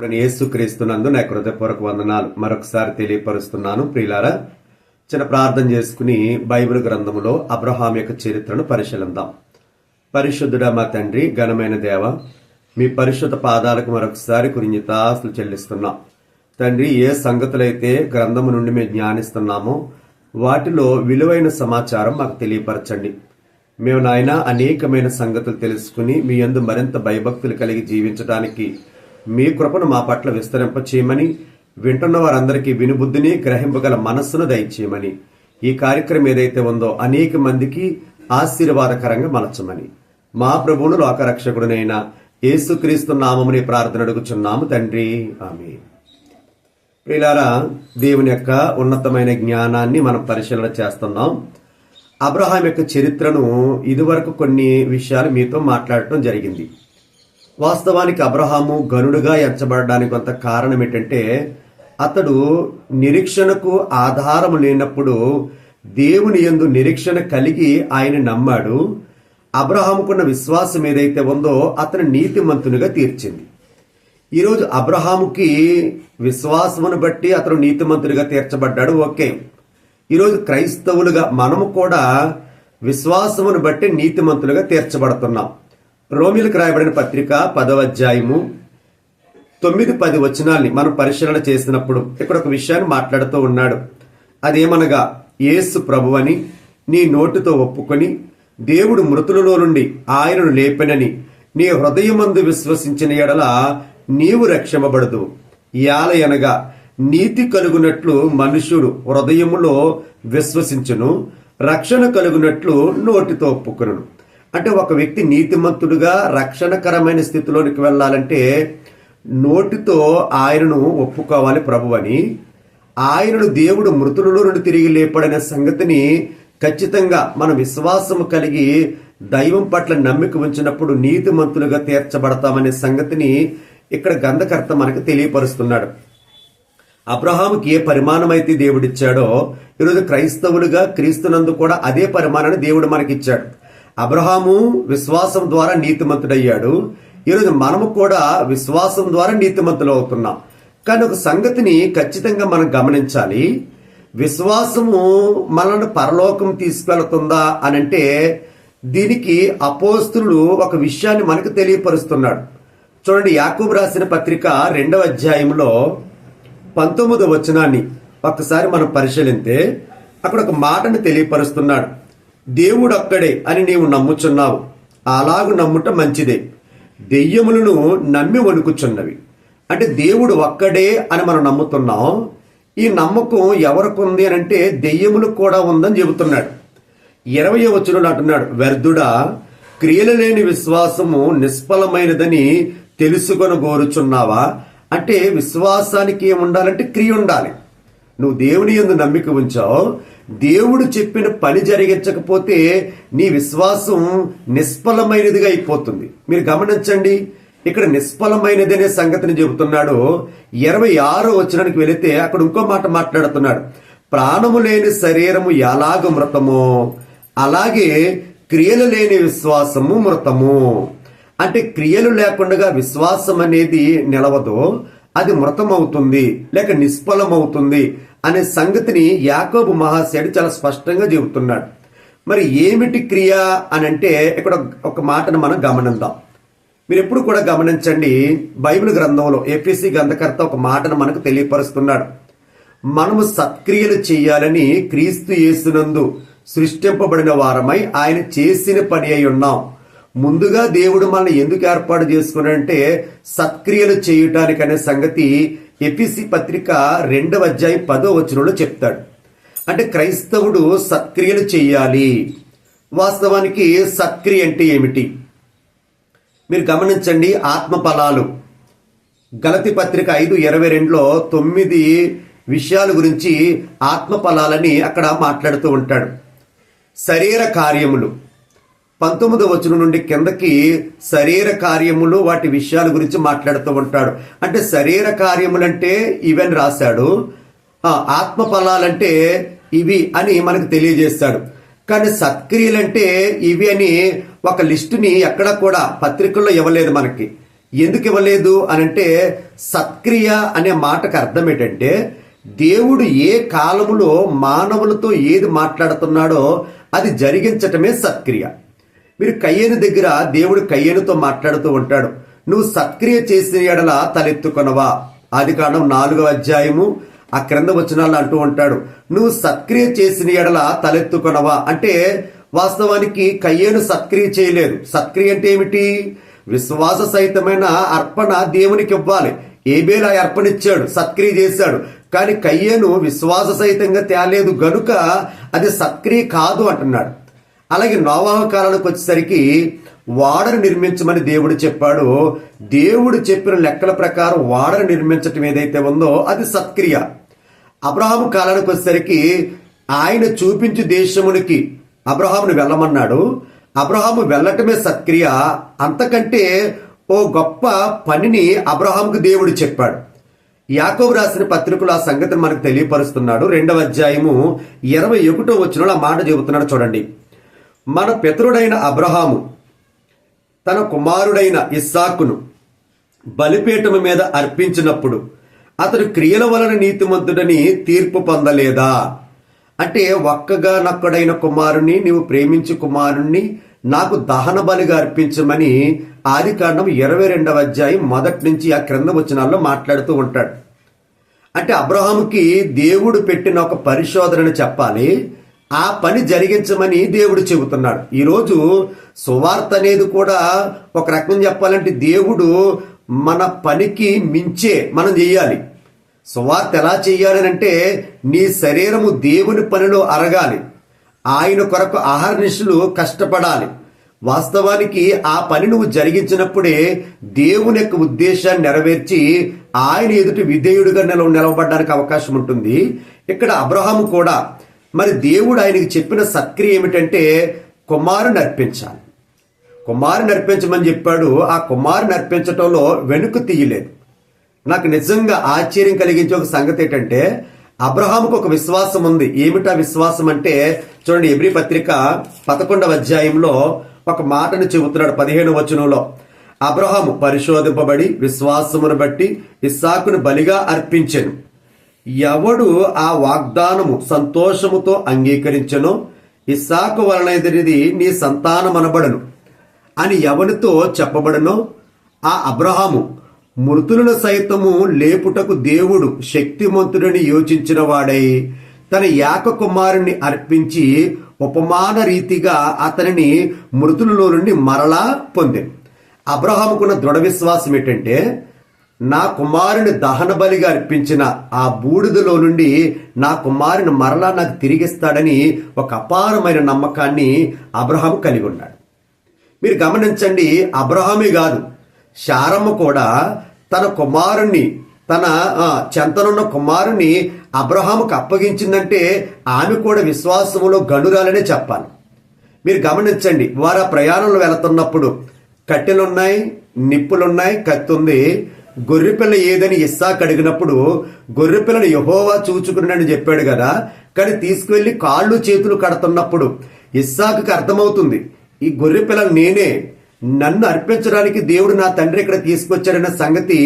యేసుక్రీస్తునందు నా హృదయపూర్వక వందనాలు మరొకసారి తెలియపరుస్తున్నాను. ప్రియులారా చిన్న ప్రార్థన చేసుకుని బైబిల్ గ్రంథములో అబ్రహాం యొక్క చరిత్రను పరిశీలిద్దాం. పరిశుద్ధుడా మా తండ్రి ఘనమైన దేవ మీ పరిశుద్ధ పాదాలకు మరొకసారి కృంజితాస్తులు చెల్లిస్తున్నాం. తండ్రి ఏ సంగతులైతే గ్రంథము నుండి మేము జ్ఞానిస్తున్నామో వాటిలో విలువైన సమాచారం మాకు తెలియపరచండి. మేము నాయన అనేకమైన సంగతులు తెలుసుకుని మీ యందు మరింత భయభక్తులు కలిగి జీవించడానికి మీ కృపను మా పట్ల విస్తరింప చేయమని వింటున్న వారందరికీ వినుబుద్ధిని గ్రహింపగల మనస్సును దయచేయమని. ఈ కార్యక్రమం ఏదైతే ఉందో అనేక మందికి ఆశీర్వాదకరంగా మలచమని. మా ప్రభువును లోకరక్షకుడునైన యేసుక్రీస్తు నామముని ప్రార్థన అడుగుచున్నాము తండ్రి. ఆమె ప్రియులారా దేవుని యొక్క ఉన్నతమైన జ్ఞానాన్ని మనం పరిశీలన చేస్తున్నాం. అబ్రహాం యొక్క చరిత్రను ఇదివరకు కొన్ని విషయాలు మీతో మాట్లాడటం జరిగింది. వాస్తవానికి అబ్రహాము గనుడుగా ఎంచబడడానికి కొంత కారణం ఏంటంటే అతడు నిరీక్షణకు ఆధారం లేనప్పుడు దేవుని యందు నిరీక్షణ కలిగి ఆయన నమ్మాడు. అబ్రహాముకున్న విశ్వాసం ఏదైతే ఉందో అతను నీతిమంతునిగా తీర్చింది. ఈరోజు అబ్రహాముకి విశ్వాసమును బట్టి అతను నీతిమంతుడిగా తీర్చబడ్డాడు. ఓకే. ఈరోజు క్రైస్తవులుగా మనము కూడా విశ్వాసమును బట్టి నీతిమంతులుగా తీర్చబడుతున్నాం. రోమిలకు రాయబడిన పత్రిక పదవ అధ్యాయము తొమ్మిది పది వచనాల్ని మనం పరిశీలన చేసినప్పుడు ఇక్కడ ఒక విషయాన్ని మాట్లాడుతూ ఉన్నాడు. అదేమనగా యేసు ప్రభువని నీ నోటితో ఒప్పుకొని దేవుడు మృతులలో నుండి ఆయనను లేపెనని నీ హృదయమందు విశ్వసించిన ఎడల నీవు రక్షమబడదు యాలయనగా నీతి కలుగునట్లు మనుషుడు హృదయములో విశ్వసించును రక్షణ కలుగునట్లు నోటితో ఒప్పుకొను అంటే ఒక వ్యక్తి నీతిమంతుడుగా రక్షణకరమైన స్థితిలోనికి వెళ్ళాలంటే నోటితో ఆయనను ఒప్పుకోవాలి ప్రభు అని ఆయనను దేవుడు మృతులలో నుండి తిరిగి లేపడనే సంగతిని ఖచ్చితంగా మన విశ్వాసము కలిగి దైవం పట్ల నమ్మిక ఉంచినప్పుడు నీతిమంతులుగా తీర్చబడతామనే సంగతిని ఇక్కడ గంధకర్త మనకు తెలియపరుస్తున్నాడు. అబ్రహాముకి ఏ పరిమాణం అయితే దేవుడిచ్చాడో ఈరోజు క్రైస్తవులుగా క్రీస్తునందు కూడా అదే పరిమాణాన్ని దేవుడు మనకిచ్చాడు. అబ్రహాము విశ్వాసం ద్వారా నీతిమంతుడయ్యాడు. ఈరోజు మనము కూడా విశ్వాసం ద్వారా నీతిమంతులు అవుతున్నాం. కానీ ఒక సంగతిని ఖచ్చితంగా మనం గమనించాలి. విశ్వాసము మనల్ని పరలోకం తీసుకెళ్తుందా అని అంటే దీనికి అపోస్తులు ఒక విషయాన్ని మనకు తెలియపరుస్తున్నాడు. చూడండి యాకూబ్ రాసిన పత్రిక రెండవ అధ్యాయంలో పంతొమ్మిదో వచనాన్ని ఒక్కసారి మనం పరిశీలిస్తే అక్కడ ఒక మాటను తెలియపరుస్తున్నాడు. దేవుడొక్కడే అని నీవు నమ్ముచున్నావు. అలాగు నమ్ముట మంచిదే. దెయ్యములను నమ్మి వణుకుచున్నవి. అంటే దేవుడు ఒక్కడే అని మనం నమ్ముతున్నాం. ఈ నమ్మకం ఎవరికి ఉంది అని అంటే దెయ్యములకు కూడా ఉందని చెబుతున్నాడు. ఇరవై వచనంలో అంటున్నాడు వ్యర్థుడా క్రియలు లేని విశ్వాసము నిష్ఫలమైనదని తెలుసుకొని గోరుచున్నావా అంటే విశ్వాసానికి ఏం ఉండాలంటే క్రియ ఉండాలి నువ్వు దేవుని ఎందు నమ్మిక ఉంచావు. దేవుడు చెప్పిన పని జరిగించకపోతే నీ విశ్వాసం నిష్ఫలమైనదిగా అయిపోతుంది. మీరు గమనించండి ఇక్కడ నిష్ఫలమైనది అనే సంగతిని చెబుతున్నాడు. ఇరవై ఆరో వచనానికి వెళితే అక్కడ ఇంకో మాట మాట్లాడుతున్నాడు. ప్రాణము లేని శరీరము ఎలాగ మృతమో అలాగే క్రియలు లేని విశ్వాసము మృతము. అంటే క్రియలు లేకుండా విశ్వాసం అనేది నిలవదు. అది మృతమవుతుంది లేక నిష్ఫలమవుతుంది అనే సంగతిని యాకోబు మహాశయుడు చాలా స్పష్టంగా చెబుతున్నాడు. మరి ఏమిటి క్రియ అని అంటే ఇక్కడ ఒక మాటను మనం గమనిద్దాం. మీరు ఎప్పుడు కూడా గమనించండి బైబిల్ గ్రంథంలో ఏపీసీ గ్రంథకర్త ఒక మాటను మనకు తెలియపరుస్తున్నాడు. మనము సత్క్రియలు చేయాలని క్రీస్తు యేసునందు సృష్టింపబడిన వారమై ఆయన చేసిన పని అయి ఉన్నాం. ముందుగా దేవుడు మనల్ని ఎందుకు ఏర్పాటు చేసుకున్నాడంటే సత్క్రియలు చేయటానికి అనే సంగతి ఎపిసి పత్రిక రెండవ అధ్యాయం పదో వచనంలో చెప్తాడు. అంటే క్రైస్తవుడు సత్క్రియలు చేయాలి. వాస్తవానికి సత్క్రియ అంటే ఏమిటి? మీరు గమనించండి ఆత్మ ఫలాలు గలతి పత్రిక ఐదు ఇరవై రెండులో తొమ్మిది విషయాల గురించి ఆత్మ ఫలాలని అక్కడ మాట్లాడుతూ ఉంటాడు. శరీర కార్యములు. పంతొమ్మిదో వచనం నుండి కిందకి శరీర కార్యములు వాటి విషయాల గురించి మాట్లాడుతూ ఉంటాడు. అంటే శరీర కార్యములంటే ఇవని రాశాడు. ఆత్మ ఫలాలంటే ఇవి అని మనకు తెలియజేస్తాడు. కానీ సత్క్రియలంటే ఇవి అని ఒక లిస్టుని ఎక్కడ కూడా పత్రికల్లో ఇవ్వలేదు మనకి. ఎందుకు ఇవ్వలేదు అని అంటే సత్క్రియ అనే మాటకు అర్థం ఏంటంటే దేవుడు ఏ కాలములో మానవులతో ఏది మాట్లాడుతున్నాడో అది జరిగించటమే సత్క్రియ. మీరు కయ్యేను దగ్గర దేవుడు కయ్యేనుతో మాట్లాడుతూ ఉంటాడు. నువ్వు సత్క్రియ చేసిన ఎడల తలెత్తుకొనవా? ఆది కాండం నాలుగో అధ్యాయము ఆ క్రింద వచనాలు అంటూ ఉంటాడు. నువ్వు సత్క్రియ చేసిన ఎడల తలెత్తుకొనవా? అంటే వాస్తవానికి కయ్యేను సత్క్రియ చేయలేదు. సత్క్రియ అంటే ఏమిటి? విశ్వాస సహితమైన అర్పణ దేవునికి ఇవ్వాలి. ఏబేలా అర్పణ ఇచ్చాడు సత్క్రియ చేశాడు. కానీ కయ్యేను విశ్వాస సహితంగా తేలేదు. గనుక అది సత్క్రియ కాదు అంటున్నాడు. అలాగే నోవాహ కాలానికి వచ్చేసరికి వాడను నిర్మించమని దేవుడు చెప్పాడు. దేవుడు చెప్పిన లెక్కల ప్రకారం వాడను నిర్మించటం ఏదైతే ఉందో అది సత్క్రియ. అబ్రహాం కాలానికి వచ్చేసరికి ఆయన చూపించు దేశమునికి అబ్రహామును వెళ్ళమన్నాడు. అబ్రహాము వెళ్ళటమే సత్క్రియ. అంతకంటే ఓ గొప్ప పనిని అబ్రహాంకు దేవుడు చెప్పాడు. యాకోబు రాసిన పత్రికలు ఆ సంగతిని మనకు తెలియపరుస్తున్నాడు. రెండవ అధ్యాయము ఇరవై ఒకటో వచ్చిన ఆ మాట చెబుతున్నాడు చూడండి. మన పితరుడైన అబ్రహాము తన కుమారుడైన ఇస్సాకును బలిపీఠము మీద అర్పించినప్పుడు అతడు క్రియల వలన నీతిమంతుడని తీర్పు పొందలేదా? అంటే ఒక్కగా నక్కడైన కుమారుణ్ణి నీవు ప్రేమించు కుమారుణ్ణి నాకు దహన బలిగా అర్పించమని ఆది కాండం ఇరవై రెండవ అధ్యాయం మొదటి నుంచి ఆ క్రింద వచనాల్లో మాట్లాడుతూ ఉంటాడు. అంటే అబ్రహాముకి దేవుడు పెట్టిన ఒక పరిశోధనని చెప్పాలి. ఆ పని జరిగించమని దేవుడు చెబుతున్నాడు. ఈరోజు సువార్త అనేది కూడా ఒక రకం చెప్పాలంటే దేవుడు మన పనికి మించే మనం చేయాలి. సువార్త ఎలా చేయాలి అంటే నీ శరీరము దేవుని పనిలో అరగాలి. ఆయన కొరకు ఆహర్నిశలు కష్టపడాలి. వాస్తవానికి ఆ పని నువ్వు జరిగించినప్పుడే దేవుని యొక్క ఉద్దేశాన్ని నెరవేర్చి ఆయన ఎదుటి విధేయుడిగా నిలవ నిలవబడడానికి అవకాశం ఉంటుంది. ఇక్కడ అబ్రహాము కూడా మరి దేవుడు ఆయనకి చెప్పిన సత్క్రియ ఏమిటంటే కుమారుని అర్పించాలి. కుమారుని అర్పించమని చెప్పాడు. ఆ కుమారుని అర్పించటంలో వెనుక తీయలేదు. నాకు నిజంగా ఆశ్చర్యం కలిగించే ఒక సంగతి ఏంటంటే అబ్రహాంకు ఒక విశ్వాసం ఉంది. ఏమిటా విశ్వాసం అంటే చూడండి ఎబ్రి పత్రిక పదకొండవ అధ్యాయంలో ఒక మాటను చెబుతున్నాడు పదిహేను వచనంలో. అబ్రహాము పరిశోధింపబడి విశ్వాసమును బట్టి ఇస్సాకును బలిగా అర్పించాను. ఎవడు ఆ వాగ్దానము సంతోషముతో అంగీకరించను ఇస్సాకు వలనైనది నీ సంతానమనబడను. అని ఎవడితో చెప్పబడనో ఆ అబ్రహాము మృతులను సైతము లేపుటకు దేవుడు శక్తిమంతుడని యోచించిన వాడై తన యాక కుమారుణ్ణి అర్పించి ఉపమాన రీతిగా అతనిని మృతులలో నుండి మరలా పొంది అబ్రహాముకున్న దృఢ విశ్వాసం ఏంటంటే నా కుమారుని దహన బలిగా అర్పించిన ఆ బూడిదలో నుండి నా కుమారుని మరలా నాకు తిరిగిస్తాడని ఒక అపారమైన నమ్మకాన్ని అబ్రహాం కలిగి ఉన్నాడు. మీరు గమనించండి అబ్రహామే కాదు శారమ్మ కూడా తన కుమారుణ్ణి తన చెంతనున్న కుమారుని అబ్రహాముకు అప్పగించిందంటే ఆమె కూడా విశ్వాసములో గనురాలనే చెప్పాలి. మీరు గమనించండి వారు ఆ ప్రయాణంలో వెళుతున్నప్పుడు కట్టెలున్నాయి నిప్పులున్నాయి కత్తి ఉంది గొర్రెపిల్ల ఏదని ఇస్సాక్ అడిగినప్పుడు గొర్రెపిల్లను యహోవా చూచుకున్నాడని చెప్పాడు కదా కానీ తీసుకువెళ్ళి కాళ్ళు చేతులు కడుతున్నప్పుడు ఇస్సాకు అర్థమవుతుంది ఈ గొర్రెపిల్లలు నేనే నన్ను అర్పించడానికి దేవుడు నా తండ్రి ఇక్కడ తీసుకొచ్చాడన్న సంగతి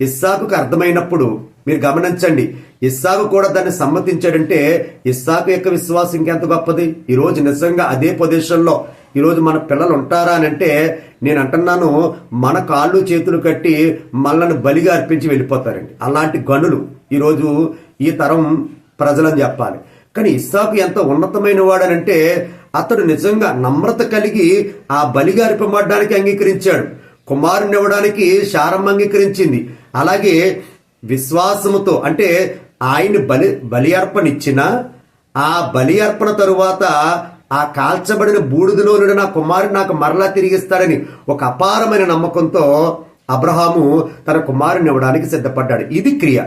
ఇస్సాకు అర్థమైనప్పుడు మీరు గమనించండి ఇస్సాకు కూడా దాన్ని సమ్మతించాడంటే ఇస్సాకు యొక్క విశ్వాసం ఇంకెంత గొప్పది? ఈరోజు నిజంగా అదే ప్రదేశంలో ఈరోజు మన పిల్లలు ఉంటారా అని అంటే నేను అంటున్నాను మన కాళ్ళు చేతులు కట్టి మళ్ళను బలిగా అర్పించి వెళ్ళిపోతారండి. అలాంటి గనులు ఈరోజు ఈ తరం ప్రజలని చెప్పాలి. కానీ ఇస్సాకు ఎంత ఉన్నతమైన వాడనంటే అతడు నిజంగా నమ్రత కలిగి ఆ బలిగా అర్పబడ్డానికి అంగీకరించాడు. కుమారుని ఇవ్వడానికి శారమ్మ అంగీకరించింది. అలాగే విశ్వాసముతో అంటే ఆయన బలి బలి అర్పణిచ్చిన ఆ బలి అర్పణ తరువాత ఆ కాల్చబడిన బూడిదలో నుండి నా కుమారుడు నాకు మరలా తిరిగిస్తాడని ఒక అపారమైన నమ్మకంతో అబ్రహాము తన కుమారుని ఇవ్వడానికి సిద్ధపడ్డాడు. ఇది క్రియ.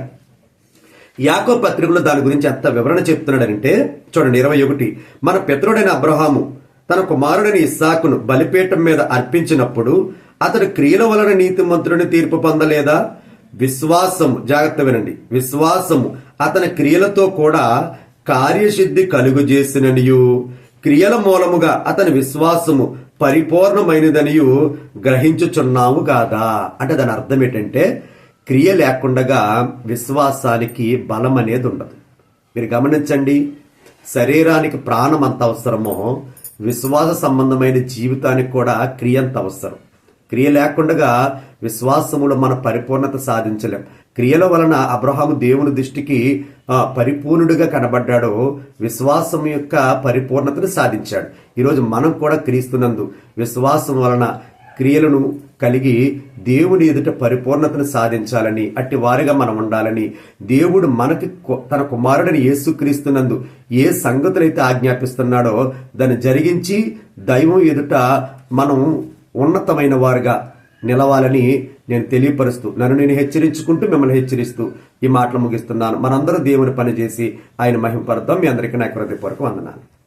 యాకో పత్రికలో దాని గురించి ఎంత వివరణ చెప్తున్నాడంటే చూడండి ఇరవై ఒకటి. మన పితరుడైన అబ్రహాము తన కుమారుడైన ఇస్సాకును బలిపీఠం మీద అర్పించినప్పుడు అతడు క్రియల వలన నీతిమంతుడిని తీర్పు పొందలేదా? విశ్వాసము జాగ్రత్త వినండి. విశ్వాసము అతని క్రియలతో కూడా కార్యసిద్ధి కలుగు చేసిననియు. క్రియల మూలముగా అతని విశ్వాసము పరిపూర్ణమైనదనియు గ్రహించుచున్నాము కాదా అంటే దాని అర్థం ఏంటంటే క్రియ లేకుండా విశ్వాసానికి బలం అనేది ఉండదు మీరు గమనించండి శరీరానికి ప్రాణం అంత అవసరమో విశ్వాస సంబంధమైన జీవితానికి కూడా క్రియ అంత అవసరం. క్రియ లేకుండా విశ్వాసములో మన పరిపూర్ణత సాధించలేం. క్రియల వలన అబ్రహాము దేవుని దృష్టికి పరిపూర్ణుడిగా కనబడ్డాడు. విశ్వాసం యొక్క పరిపూర్ణతను సాధించాడు. ఈరోజు మనం కూడా క్రీస్తునందు విశ్వాసం వలన క్రియలను కలిగి దేవుని ఎదుట పరిపూర్ణతను సాధించాలని అట్టి వారిగా మనం ఉండాలని దేవుడు మనకి కు- తన కుమారుడిని యేసుక్రీస్తునందు ఏ సంగతులైతే ఆజ్ఞాపిస్తున్నాడో దాన్ని జరిగించి దైవం ఎదుట మనం ఉన్నతమైన వారుగా నిలవాలని నేను తెలియపరుస్తూ నన్ను నేను హెచ్చరించుకుంటూ మిమ్మల్ని హెచ్చరిస్తూ ఈ మాటలు ముగిస్తున్నాను. మనందరూ దేవుని పనిచేసి ఆయన మహిమపరద్దాం మీ అందరికీ నా హృదయపూర్వక వందనాలు.